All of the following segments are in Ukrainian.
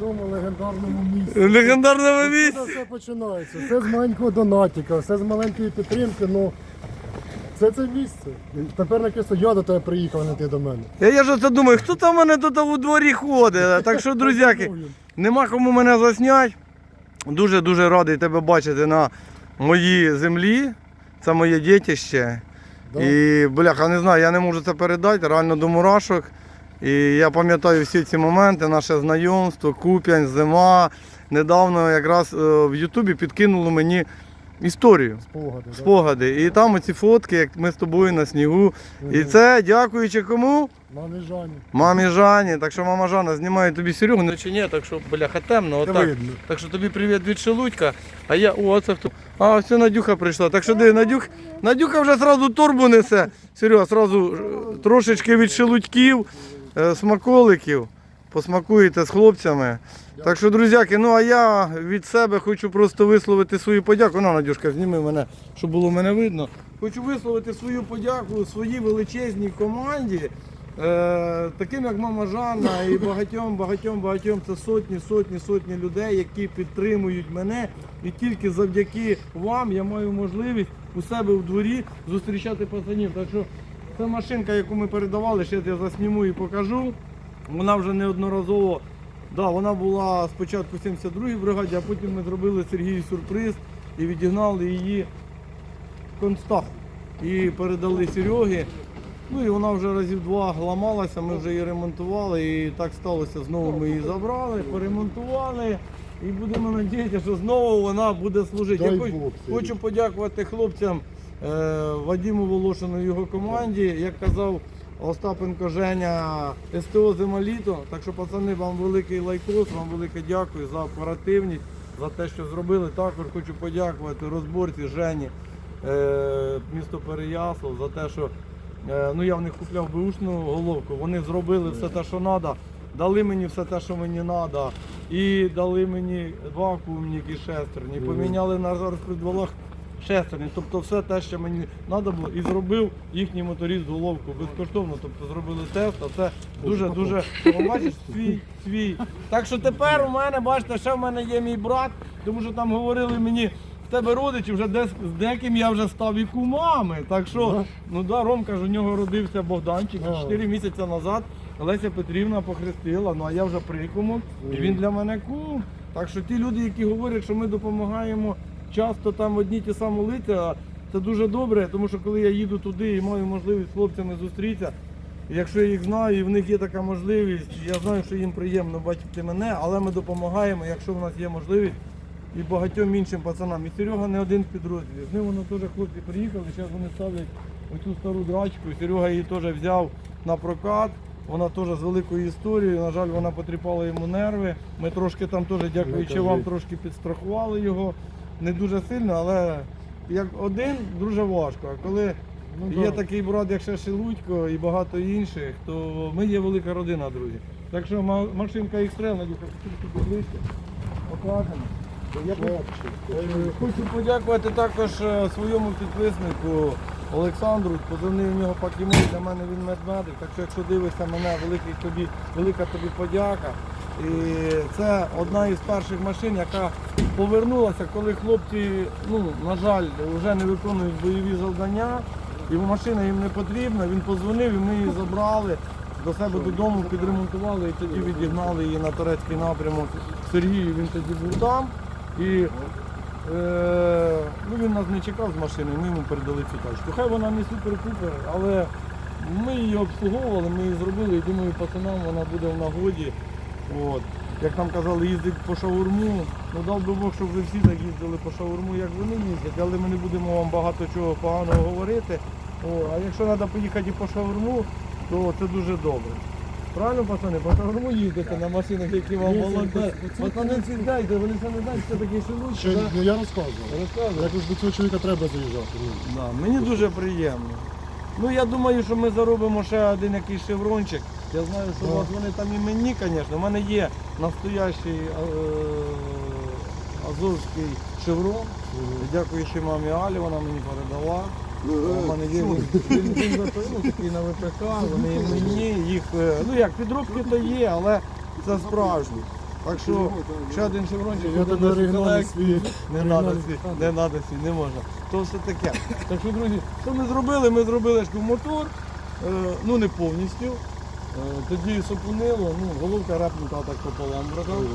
цьому легендарному місці. Легендарного Тут місця. все починається. Все з маленького донатіка, все з маленької підтримки, ну це це місце. Тепер накисо я до тебе приїхав, а не ти до мене. Я, я ж оце думаю, хто там у мене тут у дворі ходить. Так що, друзяки, нема кому мене заснять. Дуже-дуже радий тебе бачити на моїй землі. Це моє дітище. Да. І, бляха, не знаю, я не можу це передати, реально до мурашок. І я пам'ятаю всі ці моменти, наше знайомство, Куп'янь, зима. Недавно якраз е, в Ютубі підкинули мені історію. Спогади. да? Спогади. І там оці фотки, як ми з тобою на снігу. І це дякуючи кому? Мамі Жані. Мамі Жані. Так що мама Жанна знімає тобі Серегу. Ну чи ні, так що бляха темно. Отак. видно. Так що тобі привіт від Шелудька. А я, о, це хто? А, все, Надюха прийшла. Так що диви, Надюх, Надюха вже зразу торбу несе. Серега, зразу е, трошечки від шелудьків, смаколиків. Посмакуєте з хлопцями. Так що, друзяки, ну а я від себе хочу просто висловити свою подяку. Ну, Надюшка, зніми мене, щоб було мене видно. Хочу висловити свою подяку своїй величезній команді. Е, таким як мама Жанна і багатьом, багатьом, багатьом це сотні, сотні, сотні людей, які підтримують мене. І тільки завдяки вам я маю можливість у себе в дворі зустрічати пацанів. Так що це машинка, яку ми передавали, ще я засніму і покажу. Вона вже неодноразово. Да, вона була спочатку в 72-й бригаді, а потім ми зробили Сергію сюрприз і відігнали її в констах. І передали Серегі. Ну і вона вже разів два ламалася, ми вже її ремонтували і так сталося. Знову ми її забрали, поремонтували. І будемо надіятися, що знову вона буде служити. Я хочу подякувати хлопцям е, Вадиму Волошину і його команді. Як казав Остапенко Женя, СТО Зималіто. Так що, пацани, вам великий лайкос, вам велике дякую за оперативність, за те, що зробили. Також хочу подякувати розборці Жені, е, місто Переяслав, за те, що е, ну, я в них купляв беушну головку. Вони зробили все те, що треба. Дали мені все те, що мені треба. І дали мені вакуумник і шестерні. Поміняли на розпредвалах шестерні. Тобто все те, що мені треба було, і зробив їхній моторист головку безкоштовно. Тобто зробили тест, а це дуже дуже О, бачиш свій свій. Так що тепер у мене, бачите, ще в мене є мій брат, тому що там говорили мені. Тебе родичі вже десь з деяким я вже став і кумами. Так що, ну да, Ромка ж у нього родився Богданчик Ага. 4 місяці назад. Леся Петрівна похрестила, ну а я вже прикумок, і він для мене кум. Так що ті люди, які говорять, що ми допомагаємо часто там одні ті самі лиця, це дуже добре, тому що коли я їду туди і маю можливість з хлопцями зустрітися, якщо я їх знаю, і в них є така можливість, я знаю, що їм приємно бачити мене, але ми допомагаємо, якщо в нас є можливість. І багатьом іншим пацанам. І Серега не один в підрозділі. З ним воно теж хлопці приїхали, зараз вони ставлять оцю стару драчку. Серега її теж взяв на прокат. Вона теж з великою історією. На жаль, вона потріпала йому нерви. Ми трошки там теж, дякуючи Ну, вам, трошки підстрахували його. Не дуже сильно, але як один дуже важко. А коли Ну, є да. такий брат, як ще Шелудько і багато інших, то ми є велика родина, друзі. Так що ма- машинка X-Trail, Надюха, тут ближче, покажемо. Я Е, Хочу подякувати також е, своєму підписнику Олександру. Позивний у нього Пакімон, для мене він медмедик. Так що якщо дивишся мене, великий тобі, велика тобі подяка. І це одна із перших машин, яка повернулася, коли хлопці, ну, на жаль, вже не виконують бойові завдання. І машина їм не потрібна. Він позвонив і ми її забрали до себе додому, підремонтували і тоді відігнали її на турецький напрямок. Сергію він тоді був там. І е, ну, він нас не чекав з машини, ми йому передали цю тачку. Хай вона не супер-пупер, але ми її обслуговували, ми її зробили і думаю, пацанам вона буде в нагоді. От. Як нам казали, їздить по шаурму. Ну дав би Бог, щоб ви всі так їздили по шаурму, як вони їздять, але ми не будемо вам багато чого поганого говорити. О, а якщо треба поїхати і по шаурму, то це дуже добре. Правильно, пацани, по шаурму їздите на машинах, які вам волонтери. Пацани всі знаєте, вони це не знають, що таке шелудько. Ще, ну, я розказував. Розказуй. Якось до цього чоловіка треба заїжджати. ну. Да, мені дуже приємно. Ну я думаю, що ми заробимо ще один якийсь шеврончик. Я знаю, що у вас вони там і мені, звісно. У мене є настоящий е, азовський шеврон. Дякуючи мамі Алі, вона мені передала. У мене є він, він, він запевнений, на ВПК, вони і мені, їх, е, ну як, підробки то є, але це справжні. Так що ще один шеврончик, Я тебе оригінальний свій. Не оригінальний треба свій, не треба свій, не можна. То все таке. Так що, друзі, що ми зробили? Ми зробили мотор, е, ну не повністю. Е, Тоді сопунило, ну, головка репнута так пополам, братан.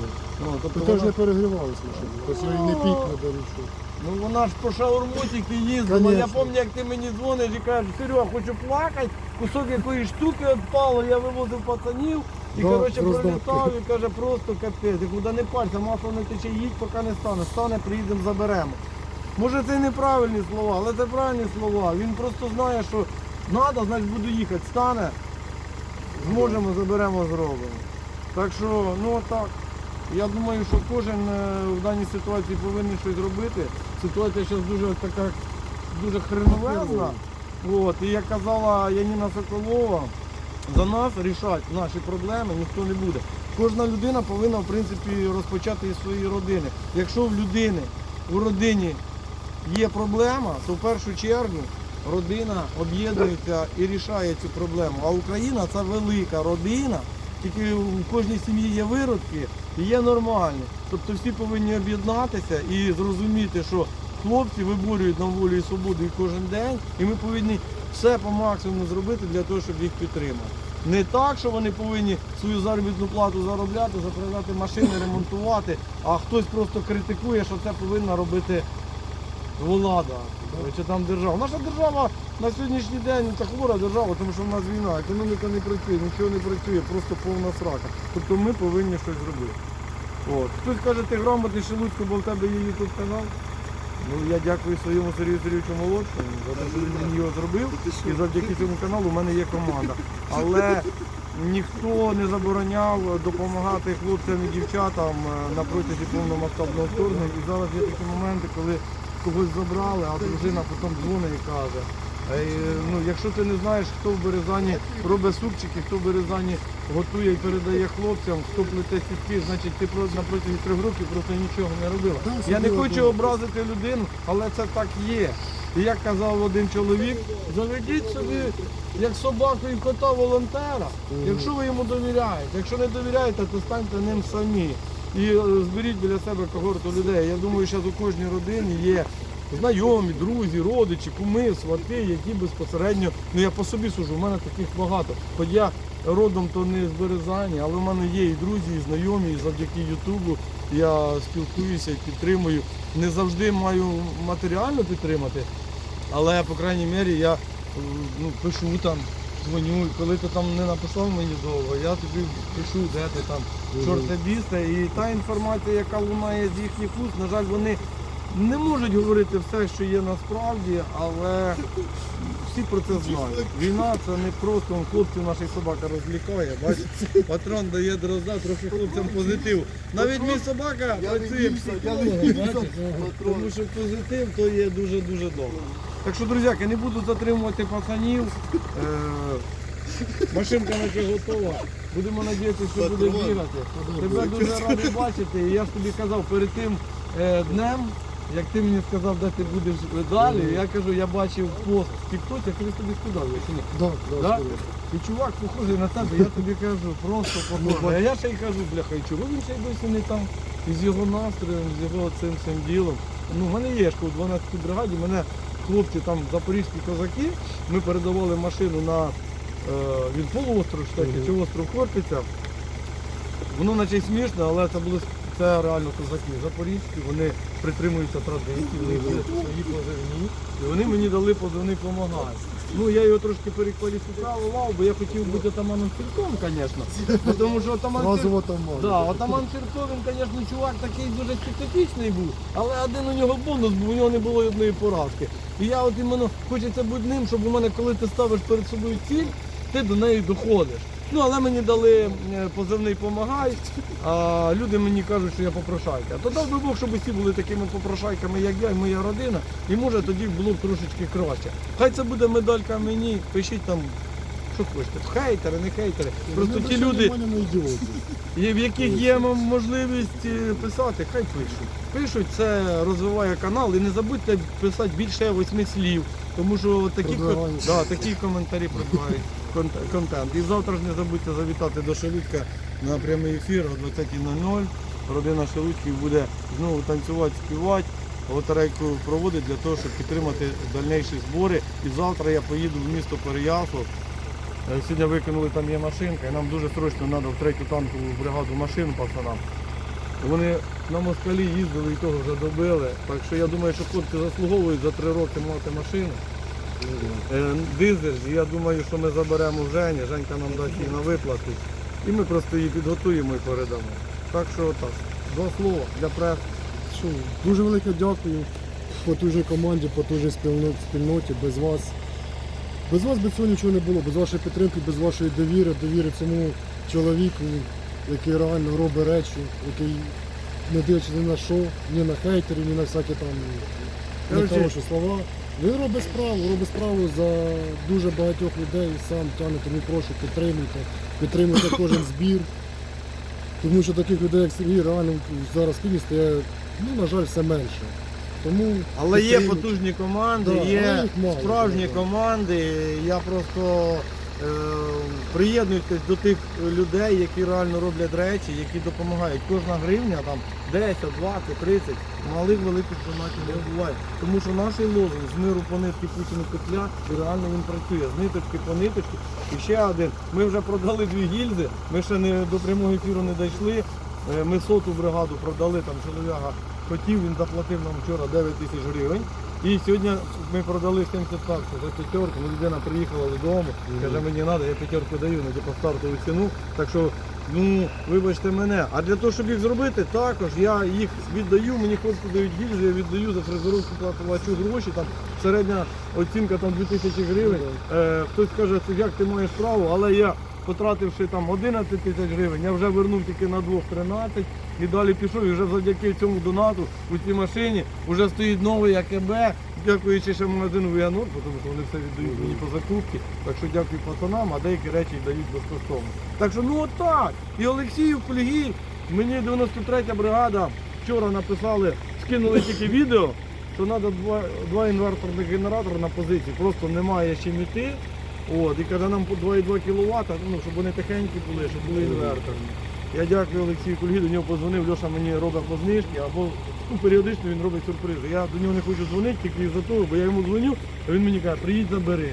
Ну, тобто Ти теж вона- не перегрівалися, щоб тобто і не пікне до нічого. Ну вона ж по шаурмотики їздила. Я Конечно. пам'ятаю, як ти мені дзвониш і кажеш, Серега, хочу плакати, кусок якоїсь штуки відпало, я вивозив пацанів і Да, коротше роздав. пролітав і каже, просто капець, і куди не пальця, масло не тече, їдь, поки не стане. Стане, приїдемо, заберемо. Може це і неправильні слова, але це правильні слова. Він просто знає, що треба, значить буду їхати. Стане, зможемо, заберемо, зробимо. Так що, ну так. Я думаю, що кожен е, в даній ситуації повинен щось робити. Ситуація зараз дуже така дуже хреновезна. От, і як казала Яніна Соколова, за нас рішати наші проблеми ніхто не буде. Кожна людина повинна в принципі розпочати із своєї родини. Якщо в людини у родині є проблема, то в першу чергу родина об'єднується і рішає цю проблему. А Україна це велика родина, тільки у кожній сім'ї є виродки і є нормальні. Тобто всі повинні об'єднатися і зрозуміти, що хлопці виборюють нам волю і свободу і кожен день, і ми повинні все по максимуму зробити для того, щоб їх підтримати. Не так, що вони повинні свою заробітну плату заробляти, заправляти машини, ремонтувати, а хтось просто критикує, що це повинна робити влада чи там держава. Наша держава на сьогоднішній день це хвора держава, тому що в нас війна, економіка не працює, нічого не працює, просто повна срака. Тобто ми повинні щось зробити. От. Хтось каже, ти грамотний Шелудько, бо в тебе є YouTube канал. Ну я дякую своєму Сергію Сергійовичу молодшому за те, що він його зробив. І завдяки цьому каналу в мене є команда. Але ніхто не забороняв допомагати хлопцям і дівчатам е, на протязі повномасштабного вторгнення. І зараз є такі моменти, коли когось забрали, а дружина потім дзвонить і каже. Ну, якщо ти не знаєш, хто в Березані робить супчики, хто в Березані готує і передає хлопцям, хто плете сітки, значить ти на протязі трьох років просто нічого не робила. Я не хочу образити людину, але це так є. І як казав один чоловік, заведіть собі як собаку і кота волонтера, якщо ви йому довіряєте. Якщо не довіряєте, то станьте ним самі. І е, зберіть біля себе когорту людей. Я думаю, що у кожній родині є знайомі, друзі, родичі, куми, свати, які безпосередньо, ну я по собі сужу, в мене таких багато. Хоч я родом то не з Березані, але в мене є і друзі, і знайомі, і завдяки Ютубу я спілкуюся і підтримую. Не завжди маю матеріально підтримати, але по крайній мірі я ну, пишу там, дзвоню, і коли ти там не написав мені довго, я тобі пишу, де ти там, чорте біста. І та інформація, яка лунає з їхніх уст, на жаль, вони не можуть говорити все, що є насправді, але всі про це знають. Війна це не просто хлопців наших собака розлікає. Бачите, патрон дає дрозда, трохи хлопцям позитив. Навіть мій собака працює психологом, тому що позитив то є дуже-дуже добре. Так що, друзяки, не буду затримувати пацанів. Е, Машинка наче готова. Будемо сподіватися, що буде бігати. Тебе дуже радий бачити. І я ж тобі казав перед тим е, днем, як ти мені сказав, де ти будеш далі, я кажу, я бачив пост в Тіктоці, я колись тобі сказав, я чи ні? Да, да, Да? скоріше. І чувак похожий на тебе, я тобі кажу, просто похожий. А я ще й кажу, бляха, і чого він ще й досі не там. І з його настроєм, з його цим цим ділом. Ну, в мене є ж в 12-й бригаді, мене хлопці там запорізькі козаки, ми передавали машину на е, від полуостров, штаті, чи остров Хортиця. Воно наче смішно, але це були це реально козаки запорізькі, вони притримуються традиції, вони свої позивні. І вони мені дали позивний «Помагай». Ну я його трошки перекваліфікував, бо я хотів бути отаманом Фірком, звісно. Тому що в отаман. Да, атаман Фірко, він, звісно, чувак такий дуже специфічний був, але один у нього бонус, був, у нього не було одної поразки. І я от іменно хочеться бути ним, щоб у мене, коли ти ставиш перед собою ціль, ти до неї доходиш. Ну, але мені дали е, позивний помагай, а люди мені кажуть, що я попрошайка. То дав би Бог, щоб усі були такими попрошайками, як я і моя родина, і може тоді було б трошечки краще. Хай це буде медалька мені, пишіть там, що хочете. Хейтери, не хейтери. Просто ті люди, в яких є можливість е, писати, хай пишуть. Пишуть, це розвиває канал. І не забудьте писати більше восьми слів, тому що такі, да, такі коментарі кон- контент. І завтра ж не забудьте завітати до Шелудька на прямий ефір о 20.00. родина Шелудьків буде знову танцювати, співати, лотерейку проводить для того, щоб підтримати дальніші збори. І завтра я поїду в місто Переяслав. Е, Сьогодні викинули там є машинка, і нам дуже срочно треба в третю танкову бригаду машин пацанам. Вони на москалі їздили і того вже добили. Так що я думаю, що хлопці заслуговують за три роки мати машину. Е, Дизель, я думаю, що ми заберемо в Жені, Женька нам дасть її на виплату. І ми просто її підготуємо і передамо. Так що так, два слова для преси. Дуже велике дякую потужній команді, потужній спільно- спільноті. Без вас. Без вас би цього нічого не було, без вашої підтримки, без вашої довіри, довіри цьому чоловіку, який реально робить речі, який не дивиться ні на що, ні на хейтерів, ні на всякі там не хороші слова. Він робить справу, робить справу за дуже багатьох людей, сам тягне, тому прошу, підтримуйте, підтримуйте кожен збір. Тому що таких людей, як Сергій, реально зараз в Києві стає, ну, на жаль, все менше. Тому Але є підтримуйте. потужні команди, Да, але є їх мало, справжні команди. Я просто е, приєднуюсь до тих людей, які реально роблять речі, які допомагають. Кожна гривня там 10, 20, 30, малих великих донатів не буває. Тому що наш лозунг з миру по нитки Путіну петля, і реально він працює. З ниточки по ниточки. І ще один. Ми вже продали дві гільзи, ми ще не до прямого ефіру не дійшли. Е, Ми соту бригаду продали, там чоловіка хотів, він заплатив нам вчора 9 тисяч гривень. І сьогодні ми продали 70 таксів за п'ятерку. Ну, людина приїхала додому, каже, мені треба, я п'ятерку даю на типу, стартову ціну. Так що, ну, вибачте мене. А для того, щоб їх зробити, також я їх віддаю, мені хлопці дають гільзи, я віддаю за фрезеровку плачу гроші, там середня оцінка там 2000 гривень. Е, хтось каже, як ти маєш право, але я потративши там 11 тисяч гривень, я вже вернув тільки на двох 13 і далі пішов. І вже завдяки цьому донату у цій машині вже стоїть новий АКБ, дякуючи ще магазину Віанор, тому що вони все віддають мені по закупці. Так що дякую пацанам, а деякі речі дають безкоштовно. Так що ну отак. І Олексію Кульгій, мені 93 бригада вчора написали, скинули тільки відео. що треба два, два інверторних генератори на позиції, просто немає чим іти. От, і каже, нам по 2,2 кВт, ну, щоб вони тихенькі були, щоб були інверторні. Я дякую Олексію Кульгі, до нього позвонив, Льоша мені робить по знижки, або ну, періодично він робить сюрпризи. Я до нього не хочу дзвонити тільки із-за того, бо я йому дзвоню, а він мені каже, приїдь забери.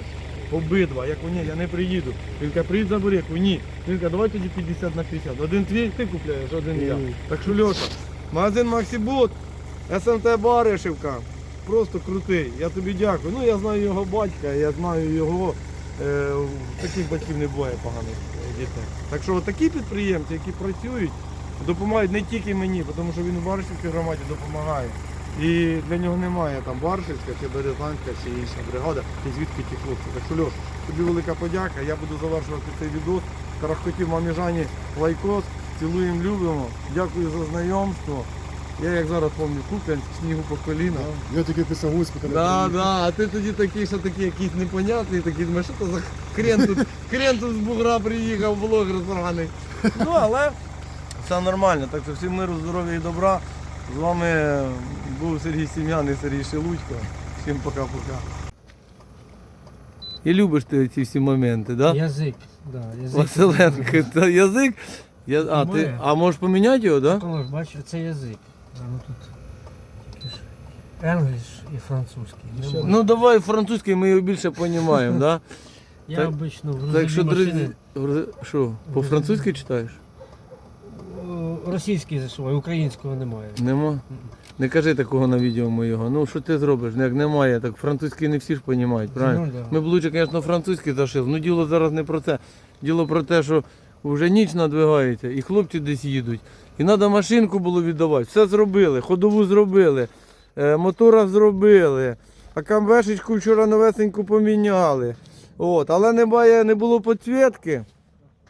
Обидва. Я кажу, ні, я не приїду. Він каже, приїдь забери, я кажу, ні. Він каже, давай тоді 50 на 50. Один твій ти купляєш, один я. Так що Льоша, магазин Максибот, СМТ Баришівка, просто крутий. Я тобі дякую. Ну я знаю його батька, я знаю його. Е, таких батьків не буває поганих е, дітей. Так що такі підприємці, які працюють, допомагають не тільки мені, тому що він у Баришівській громаді допомагає. І для нього немає там Баршівська чи Березанська чи інша бригада, і звідки ті хлопці. Так що Льош, тобі велика подяка. Я буду завершувати цей відос. Тарахкотів мамі Жані лайкос. Цілуємо, любимо. Дякую за знайомство. Я як зараз пам'ятаю, Куп'янськ, снігу по коліна. Я тільки після не Да, да, а ти тоді такий, що такий якийсь непонятний, такий, думаєш, що це за хрен тут, хрен тут з бугра приїхав, блогер сраний. Ну, але все нормально. Так що всім миру, здоров'я і добра. З вами був Сергій Сім'ян і Сергій Шелудько. Всім пока-пока. І любиш ти ці всі моменти, так? Язик, да, язик. Василенко, та язик. Я, а, ти, Моє. а можеш поміняти його, так? Да? Коли ж бачиш, це язик. А, ну тут Енгліш і французький. Ну давай французький, ми його більше розуміємо, да? Я так- обично в Так що, машини друзі, що, по-французьки читаєш? о, російський засуваю, українського немає. Нема? Не кажи такого на відео моєго. Ну що ти зробиш? Ну, Як немає, так французький не всі ж розуміють, правильно? Ну, да. Ми б лучше, звісно, французький зашив. Ну діло зараз не про це. Діло про те, що вже ніч надвигається, і хлопці десь їдуть. І треба машинку було віддавати. Все зробили, ходову зробили, е, мотора зробили, а камбешечку вчора новесеньку поміняли. От, але немає, не було підсвітки,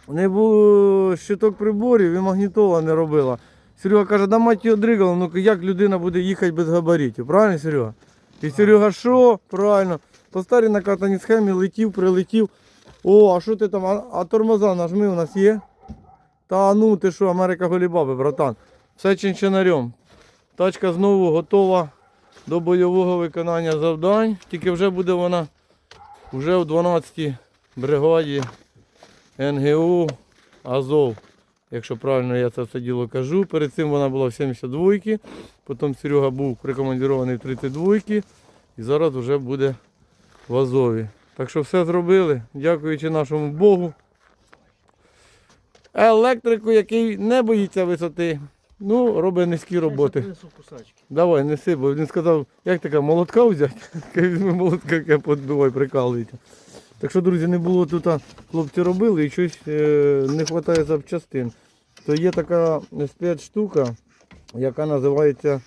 не було щиток приборів і магнітола не робила. Серега каже, да мать його дригала, ну як людина буде їхати без габаритів, правильно, Серега? І Серега, що? Правильно. По старій накатаній схемі летів, прилетів. О, а що ти там? А, а тормоза нажми у нас є? Та ну ти що, Америка голібаби, братан. Все чинчинарем. Тачка знову готова до бойового виконання завдань. Тільки вже буде вона вже в 12-й бригаді НГУ Азов. якщо правильно я це все діло кажу. Перед цим вона була в 72-ки, потім Серега був прикомандірований в 32-ки і зараз вже буде в Азові. Так що все зробили, дякуючи нашому Богу. Електрику, який не боїться висоти, ну, робить низькі роботи. Давай, неси, бо він сказав, як така молотка взяти? Візьми молотка, яке подбивай, прикалується. Так що, друзі, не було тут, а хлопці робили і щось е, не вистачає запчастин. То є така спецштука, яка називається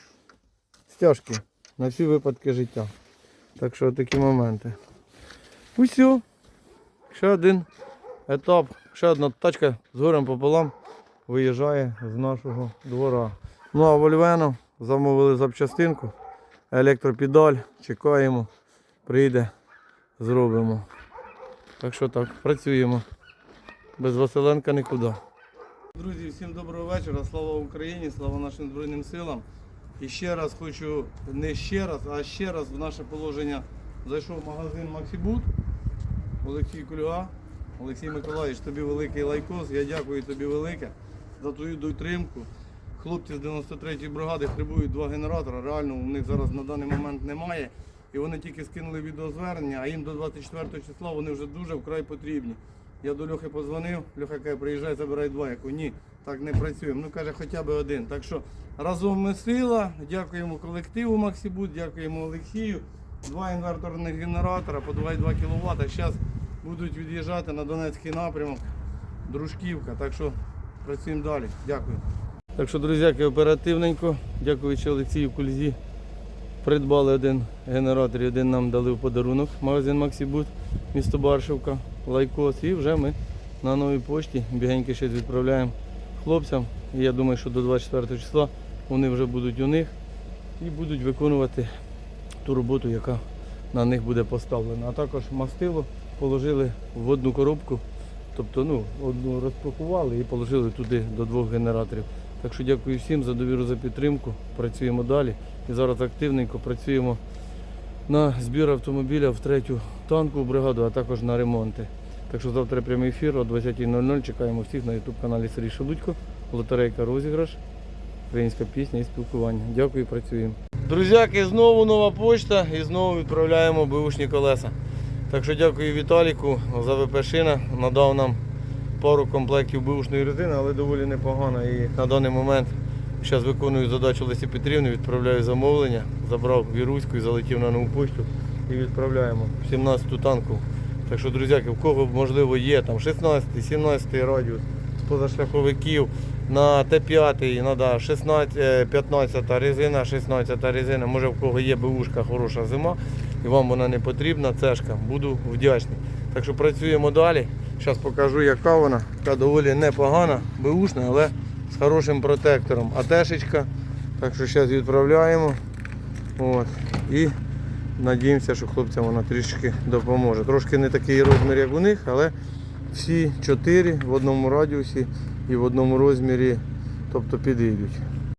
стяжки на всі випадки життя. Так що такі моменти. Усьо. Ще один етап, ще одна тачка з горем пополам виїжджає з нашого двора. Ну а Вольвено замовили запчастинку, електропедаль, чекаємо, прийде, зробимо. Так що так, працюємо. Без Василенка нікуди. Друзі, всім доброго вечора. Слава Україні, слава нашим Збройним силам. І ще раз хочу, не ще раз, а ще раз в наше положення зайшов в магазин Максибут. Олексій Кульга. Олексій Миколаївич, тобі великий лайкос. Я дякую тобі велике за твою дотримку. Хлопці з 93-ї бригади требують два генератора. Реально у них зараз на даний момент немає. І вони тільки скинули відеозвернення, а їм до 24 числа вони вже дуже вкрай потрібні. Я до Льохи подзвонив, Льоха каже, приїжджай, забирай два. Я кажу, ні, так не працюємо. Ну каже, хоча б один. Так що разом ми сила. Дякуємо колективу Максибут, дякуємо Олексію. Два інверторних генератора по 2,2 кВт. Зараз будуть від'їжджати на Донецький напрямок. Дружківка. Так що працюємо далі. Дякую. Так що, друзяки, оперативненько, дякуючи Олексію Кульзі, придбали один генератор один нам дали в подарунок. Магазин Максибут, місто Баршівка, лайкос. І вже ми на новій пошті бігеньки щось відправляємо хлопцям. І я думаю, що до 24 числа вони вже будуть у них і будуть виконувати ту роботу, яка на них буде поставлена. А також мастило положили в одну коробку. Тобто ну, одну розпакували і положили туди до двох генераторів. Так що дякую всім за довіру, за підтримку. Працюємо далі. І зараз активненько працюємо на збір автомобіля в третю танкову бригаду, а також на ремонти. Так що завтра прямий ефір о 20.00. Чекаємо всіх на YouTube каналі Сергій Шелудько. Лотерейка розіграш, українська пісня і спілкування. Дякую, працюємо. Друзяки, знову нова почта і знову відправляємо бушні колеса. Так що дякую Віталіку за ВПшина. Надав нам пару комплектів бушної резини, але доволі непогано. І на даний момент зараз виконую задачу Лесі Петрівни, відправляю замовлення, забрав віруську і залетів на нову почту і відправляємо в 17-ту танку. Так що, друзяки, в кого можливо є там 16-17 радіус позашляховиків на Т5, ну, да, 16, е, 15 резина, 16 резина, може в кого є бушка хороша зима і вам вона не потрібна, цешка, буду вдячний. Так що працюємо далі. Зараз покажу, яка вона. Така доволі непогана, бушна, але з хорошим протектором. АТшечка. Так що зараз відправляємо. От. І надіємося, що хлопцям вона трішки допоможе. Трошки не такий розмір, як у них, але всі чотири в одному радіусі і в одному розмірі, тобто підійдуть.